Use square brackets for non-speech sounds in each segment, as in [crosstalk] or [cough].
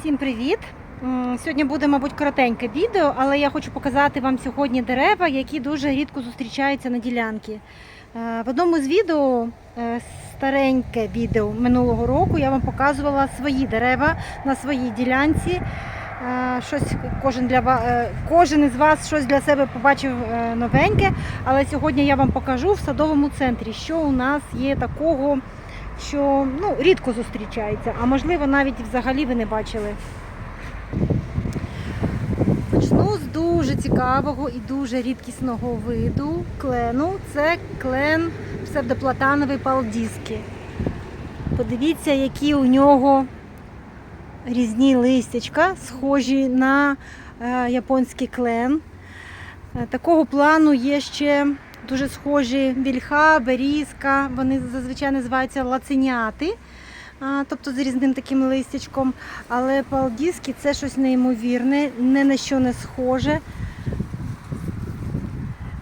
Всім привіт! Сьогодні буде, мабуть, коротеньке відео, але я хочу показати вам сьогодні дерева, які дуже рідко зустрічаються на ділянці. Е, В одному з відео, е, стареньке відео минулого року, я вам показувала свої дерева на своїй ділянці. Е, Щось кожен для кожен із вас щось для себе побачив новеньке. Але сьогодні я вам покажу в садовому центрі, що у нас є такого, що ну, рідко зустрічається, а можливо навіть взагалі ви не бачили. Почну з дуже цікавого і дуже рідкісного виду клену. Це клен псевдоплатановий палдіски. Подивіться, які у нього різні листячка, схожі на е, японський клен. Е, Такого плану є ще дуже схожі вільха, берізка. Вони зазвичай називаються лаценяти, тобто з різним таким листячком. Але палдіски це щось неймовірне, ні на що не схоже.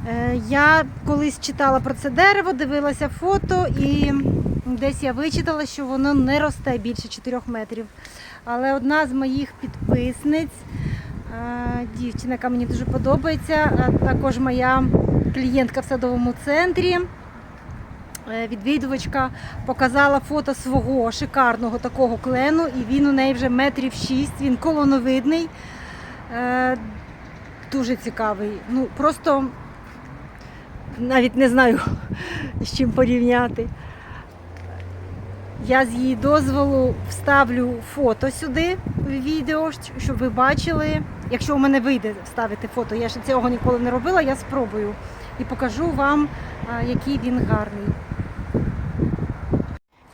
Е, Я колись читала про це дерево, дивилася фото і десь я вичитала, що воно не росте більше 4 метрів. Але одна з моїх підписниць, е, дівчина, яка мені дуже подобається, також моя клієнтка в садовому центрі, е, відвідувачка показала фото свого шикарного такого клену, і він у неї вже метрів 6, він колоновидний, е, дуже цікавий. Ну, просто навіть не знаю, [laughs] з чим порівняти. Я з її дозволу вставлю фото сюди в відео, щоб ви бачили. Якщо у мене вийде вставити фото, я ще цього ніколи не робила, я спробую і покажу вам, який він гарний.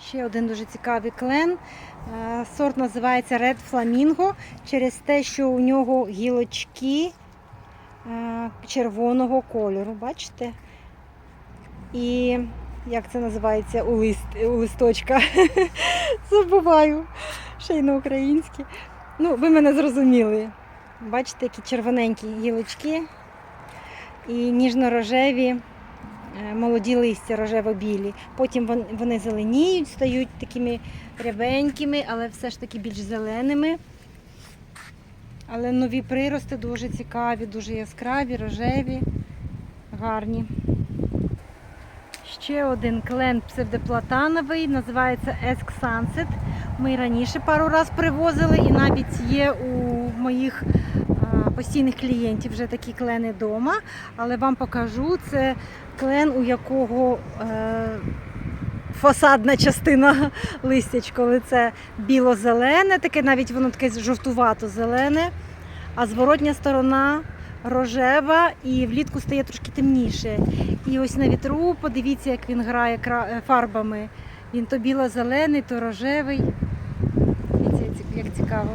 Ще один дуже цікавий клен. Е, Сорт називається Red Flamingo через те, що у нього гілочки е, червоного кольору. Бачите? І як це називається у, лист, у листочка? [laughs] Забуваю. Ще й на українській. Ну, ви мене зрозуміли. Бачите, які червоненькі гілочки і ніжно-рожеві е, молоді листя рожево-білі. Потім вони зеленіють, стають такими рябенькими, але все ж таки більш зеленими. Але нові прирости дуже цікаві, дуже яскраві, рожеві, гарні. Ще один клен псевдоплатановий, називається Esk Sunset. Ми раніше пару раз привозили, і навіть є у моїх постійних клієнтів вже такі клени вдома. Але вам покажу, це клен, у якого е, фасадна частина [laughs] листячко, лице біло-зелене, таке навіть воно таке жовтувато-зелене, а зворотня сторона рожева і влітку стає трошки темніше. І ось на вітру подивіться, як він грає е, фарбами. Він то біло-зелений, то рожевий. Дивіться, як цікаво.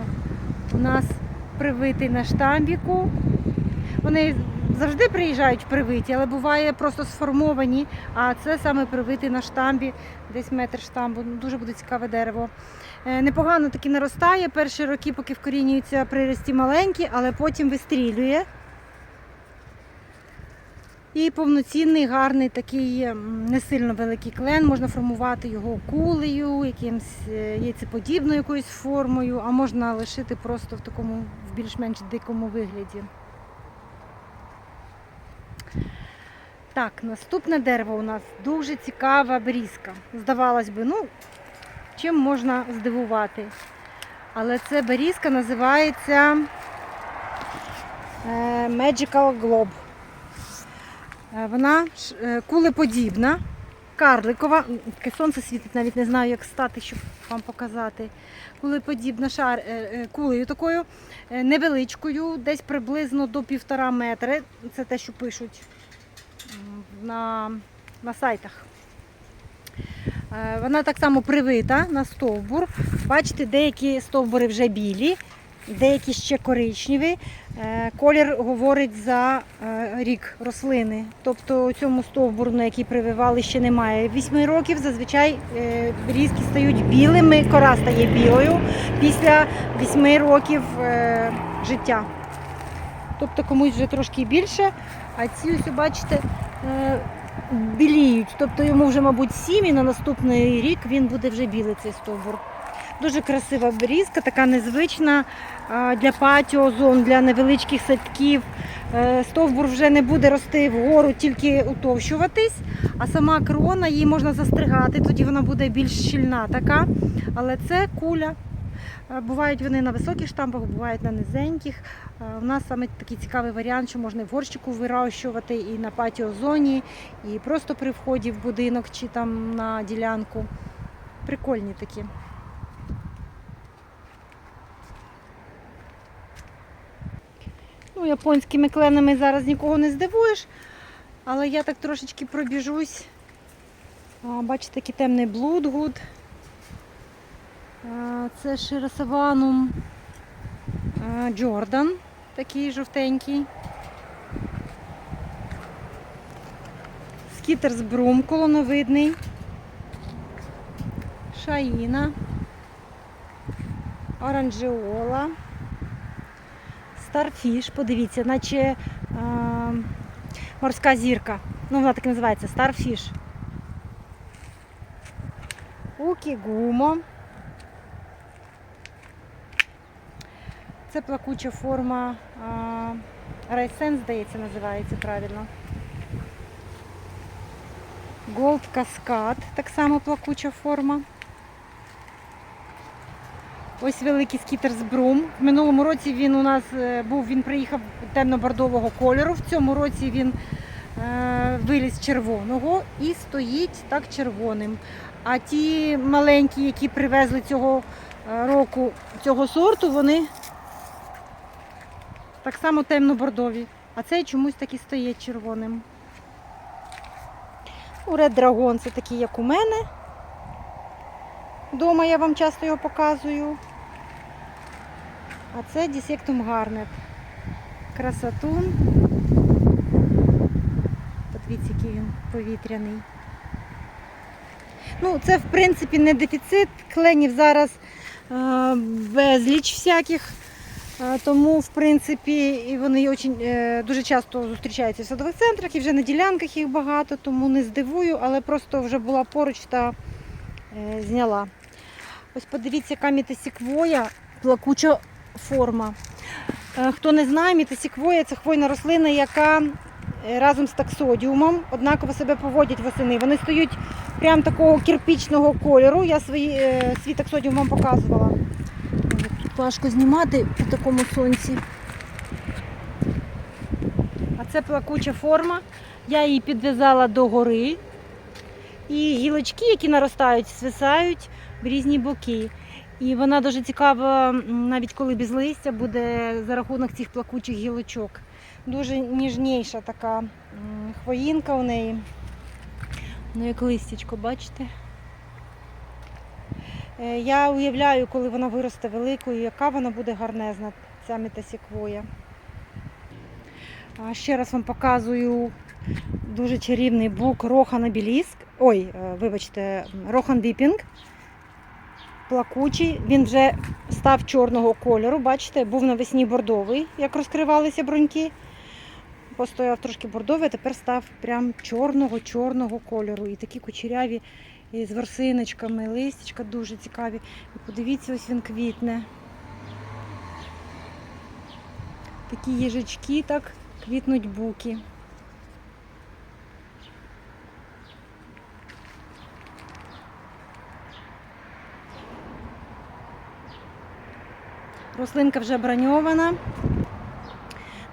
У нас привитий на штамбіку. Вони завжди приїжджають привиті, але буває просто сформовані. А це саме привитий на штамбі, десь метр штамбу. Ну, Дуже буде цікаве дерево. Е, Непогано таки наростає. Перші роки, поки вкорінюються прирості маленькі, але потім вистрілює. І повноцінний, гарний такий не сильно великий клен. Можна формувати його кулею, якимсь е, яйцеподібною якоюсь формою, а можна лишити просто в такому в більш-менш дикому вигляді. Так, наступне дерево у нас дуже цікава берізка. Здавалось би, ну, чим можна здивувати. Але це берізка називається е, Magical Globe. Е, Вона е, кулеподібна, карликова. Таке сонце світить, навіть не знаю, як стати, щоб вам показати. Кулеподібна шар, е, кулею такою невеличкою, десь приблизно до півтора метри. Це те, що пишуть на, на сайтах. Вона так само привита на стовбур. Бачите, деякі стовбури вже білі, деякі ще коричневі. Е, Колір говорить за е, рік рослини. Тобто цьому стовбуру, на який прививали, ще немає. Вісьми років зазвичай е, різки стають білими, кора стає білою після вісьми років життя. Тобто комусь вже трошки більше, а ці ось, бачите, біліють. Тобто йому вже, мабуть, сім і на наступний рік він буде вже білий цей стовбур. Дуже красива берізка, така незвична для патіо зон, для невеличких садків. Е, Стовбур вже не буде рости вгору, тільки утовщуватись, а сама крона її можна застригати, тоді вона буде більш щільна така. Але це куля. Е, Бувають вони на високих штампах, бувають на низеньких. Е, У нас саме такий цікавий варіант, що можна в горщику вирощувати, і на патіозоні, і просто при вході в будинок чи там на ділянку. Прикольні такі. Ну, японськими кленами зараз нікого не здивуєш, але я так трошечки пробіжусь. Бачите, такий темний блудгуд. Це Широсаванум Джордан, такий жовтенький. Скітерс Брум колоновидний. Шаїна. Оранжеола. Старфіш, подивіться, наче е, морська зірка. Ну, вона так і називається Старфіш. Укігумо. Це плакуча форма Райсен, здається, називається правильно. Gold Cascade, так само плакуча форма. Ось великий скітер з Брум. В минулому році він у нас е, був, він приїхав темно-бордового кольору. В цьому році він е, виліз червоного і стоїть так червоним. А ті маленькі, які привезли цього е, року цього сорту, вони так само темно-бордові. А цей чомусь так і стоїть червоним. У Red Dragon це такий, як у мене. Дома я вам часто його показую. А це Дісектум Гарнет. Красотун. Подивіться, який він повітряний. Ну, це, в принципі, не дефіцит. Кленів зараз е, безліч всяких. Е, Тому, в принципі, і вони е, дуже часто зустрічаються в садових центрах і вже на ділянках їх багато, тому не здивую, але просто вже була поруч та зняла. Ось подивіться, яка мітасіквоя, плакуча форма. Е, Хто не знає, мітасіквоя це хвойна рослина, яка е, разом з таксодіумом однаково себе поводять восени. Вони стають прям такого кирпічного кольору. Я свої, е, свій таксодіум вам показувала. Тут важко знімати у такому сонці. А це плакуча форма. Я її підв'язала до гори. І гілочки, які наростають, свисають в різні боки. І вона дуже цікава, навіть коли без листя, буде за рахунок цих плакучих гілочок. Дуже ніжніша така хвоїнка у неї. Ну, як листячко, бачите? Е, Я уявляю, коли вона виросте великою, яка вона буде гарнезна, ця метасіквоя. Ще раз вам показую дуже чарівний бук Рохан Обіліск. Ой, е, вибачте, Рохан Віпінг. Плакучий. Він вже став чорного кольору. Бачите, був навесні бордовий, як розкривалися бруньки. Постояв трошки бордовий, а тепер став прям чорного-чорного кольору. І такі кучеряві і з ворсиночками, листячка дуже цікаві. І подивіться, ось він квітне. Такі їжачки так квітнуть буки. Рослинка вже броньована,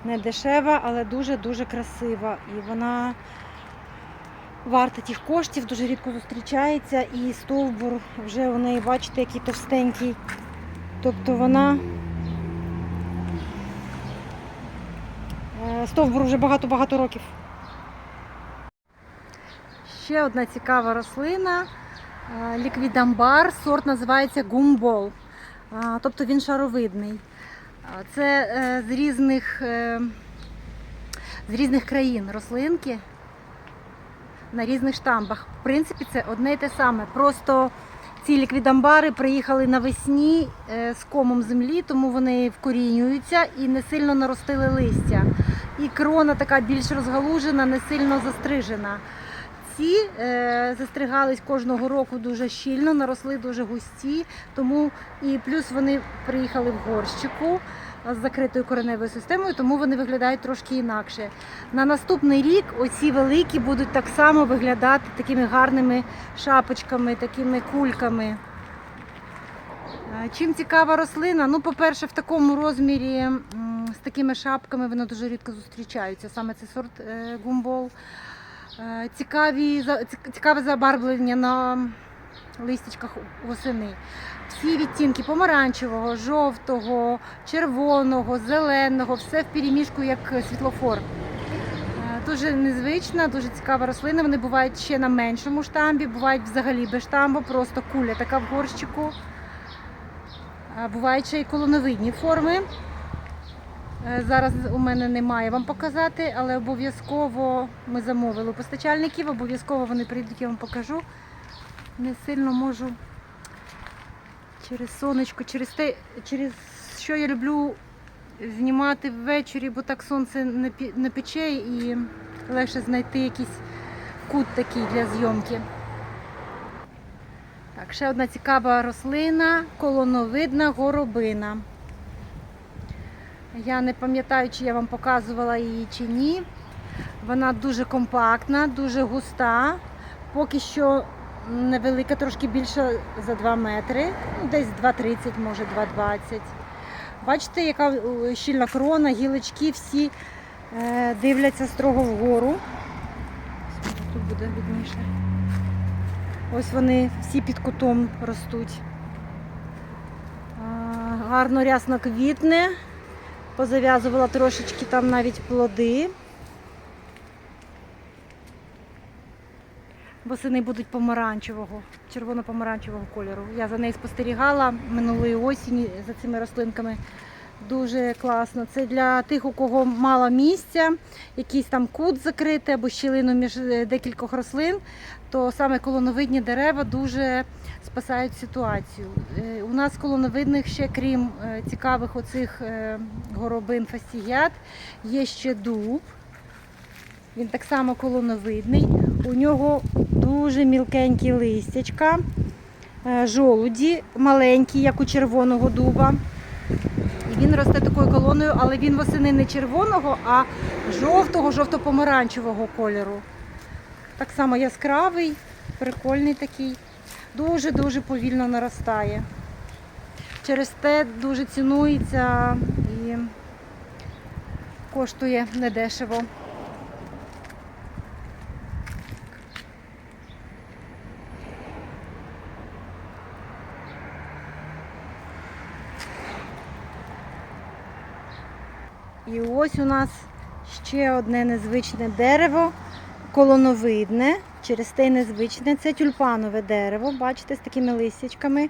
не дешева, але дуже-дуже красива. І вона варта тих коштів, дуже рідко зустрічається. І стовбур вже у неї, бачите, який товстенький. Тобто вона е, стовбур вже багато-багато років. Ще одна цікава рослина. е, Ліквідамбар, сорт називається гумбол. Тобто він шаровидний. Це е, з різних, е, з різних країн рослинки на різних штампах. В принципі, це одне й те саме. Просто ці ліквідамбари приїхали навесні е, з комом землі, тому вони вкорінюються і не сильно наростили листя. І крона така більш розгалужена, не сильно застрижена. Ці е, застригались кожного року дуже щільно, наросли дуже густі, тому і плюс вони приїхали в горщику з закритою кореневою системою, тому вони виглядають трошки інакше. На наступний рік оці великі будуть так само виглядати такими гарними шапочками, такими кульками. Е, Чим цікава рослина? Ну, по-перше, в такому розмірі з такими шапками вони дуже рідко зустрічаються. Саме це сорт е, гумбол. Е, Цікаві, цікаве забарвлення на листячках восени. Всі відтінки помаранчевого, жовтого, червоного, зеленого, все в переміжку як світлофор. Е, Дуже незвична, дуже цікава рослина. Вони бувають ще на меншому штамбі, бувають взагалі без штамбу, просто куля така в горщику. А Бувають ще й колоновидні форми. Е, Зараз у мене немає вам показати, але обов'язково ми замовили постачальників, обов'язково вони прийдуть, я вам покажу. Не сильно можу через сонечко, через те, через що я люблю знімати ввечері, бо так сонце не пече і легше знайти якийсь кут такий для зйомки. Так, ще одна цікава рослина колоновидна горобина. Я не пам'ятаю, чи я вам показувала її чи ні. Вона дуже компактна, дуже густа. Поки що невелика, трошки більша за 2 метри, ну, десь 2,30, може 2,20. Бачите, яка е, щільна крона, гілочки всі е, дивляться строго вгору. Тут буде видніше. Ось вони всі під кутом ростуть. Гарно рясно квітне. Позав'язувала трошечки там навіть плоди. Восени будуть помаранчевого, червоно-помаранчевого кольору. Я за нею спостерігала минулої осені за цими рослинками. Дуже класно. Це для тих, у кого мало місця, якийсь там кут закритий або щілину між е, декількох рослин, то саме колоновидні дерева дуже спасають ситуацію. Е, У нас колоновидних ще, крім е, цікавих оцих горобин фастігіат, є ще дуб. Він так само колоновидний. У нього дуже мілкенькі листячка, жолуді маленькі, як у червоного дуба. Він росте такою колоною, але він восени не червоного, а жовтого, жовто-помаранчевого кольору. Так само яскравий, прикольний такий. Дуже-дуже повільно наростає. Через те дуже цінується і коштує недешево. І ось у нас ще одне незвичне дерево, колоновидне. Через те незвичне. Це тюльпанове дерево, бачите, з такими листячками. Е,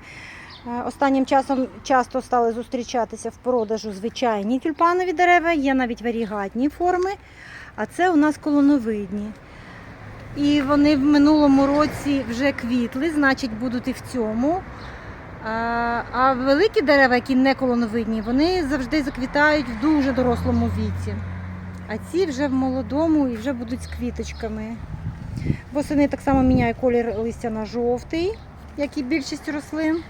Останнім часом часто стали зустрічатися в продажу звичайні тюльпанові дерева, є навіть варігатні форми, а це у нас колоновидні. І вони в минулому році вже квітли, значить будуть і в цьому. А, великі дерева, які не колоновидні, вони завжди заквітають в дуже дорослому віці. А ці вже в молодому і вже будуть з квіточками. Восени так само міняє колір листя на жовтий, як і більшість рослин.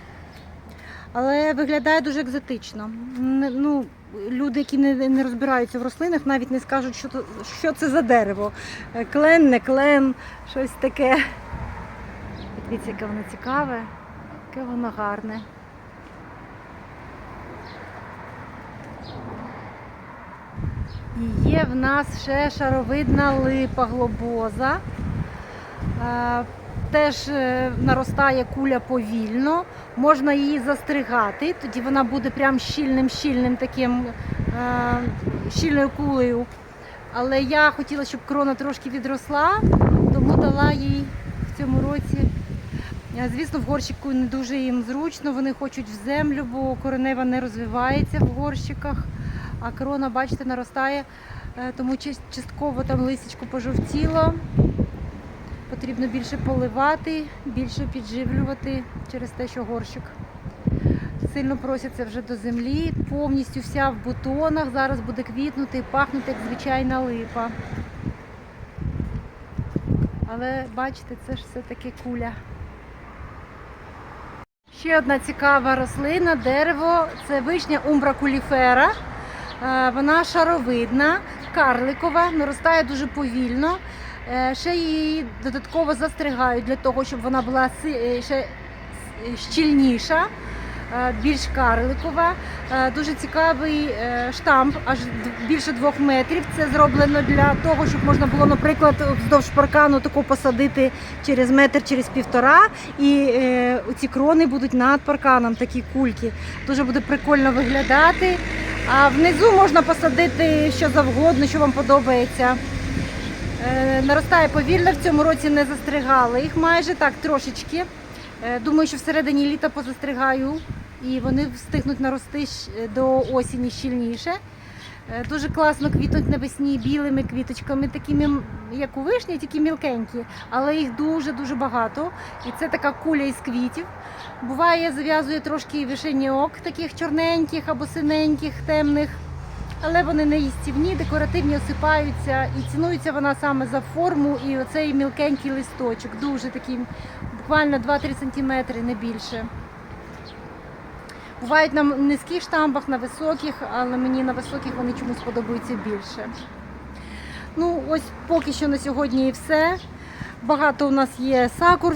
Але виглядає дуже екзотично. Ну, люди, які не, не розбираються в рослинах, навіть не скажуть, що, то, що це за дерево. Клен, не клен, щось таке. Дивіться, яке воно цікаве, яке воно гарне. І є в нас ще шаровидна липа глобоза. Е, Теж е, наростає куля повільно, можна її застригати, тоді вона буде прям щільним-щільним таким е, щільною кулею. Але я хотіла, щоб крона трошки відросла, тому дала їй в цьому році. Е, Звісно, в горщику не дуже їм зручно, вони хочуть в землю, бо коренева не розвивається в горщиках, а крона, бачите, наростає, е, тому частково там листячко пожовтіло. Потрібно більше поливати, більше підживлювати через те, що горщик сильно просяться вже до землі, повністю вся в бутонах. Зараз буде квітнути і пахнути як звичайна липа. але бачите, це ж все-таки куля. Ще одна цікава рослина, дерево це вишня умбракуліфера. куліфера. Вона шаровидна, карликова, наростає дуже повільно. Е, Ще її додатково застригають для того, щоб вона була е, ще щільніша, е, більш карликова. Е, Дуже цікавий е, штамп, аж більше двох метрів. Це зроблено для того, щоб можна було, наприклад, вздовж паркану таку посадити через метр, через півтора. І е, ці крони будуть над парканом, такі кульки. Дуже буде прикольно виглядати. А внизу можна посадити що завгодно, що вам подобається. Е, Наростає повільно, в цьому році не застригали їх майже так трошечки. Е, Думаю, що всередині літа позастригаю і вони встигнуть нарости до осені щільніше. Е, Дуже класно квітнуть навесні білими квіточками, такими як у вишні, тільки мілкенькі, але їх дуже-дуже багато. І це така куля із квітів. Буває, зав'язує трошки вишеньок, таких чорненьких або синеньких, темних. Але вони не їстівні, декоративні осипаються і цінується вона саме за форму і оцей мілкенький листочок. Дуже такий, буквально 2-3 см, не більше. Бувають на низьких штамбах, на високих, але мені на високих вони чомусь подобаються більше. Ну, ось поки що на сьогодні і все. Багато у нас є сакур,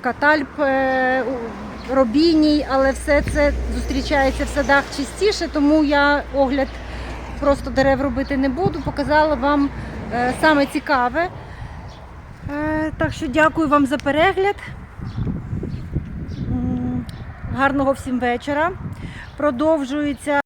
катальп, е, робіній, але все це зустрічається в садах частіше, тому я огляд просто дерев робити не буду. Показала вам е, саме цікаве. Так що дякую вам за перегляд. Гарного всім вечора. Продовжується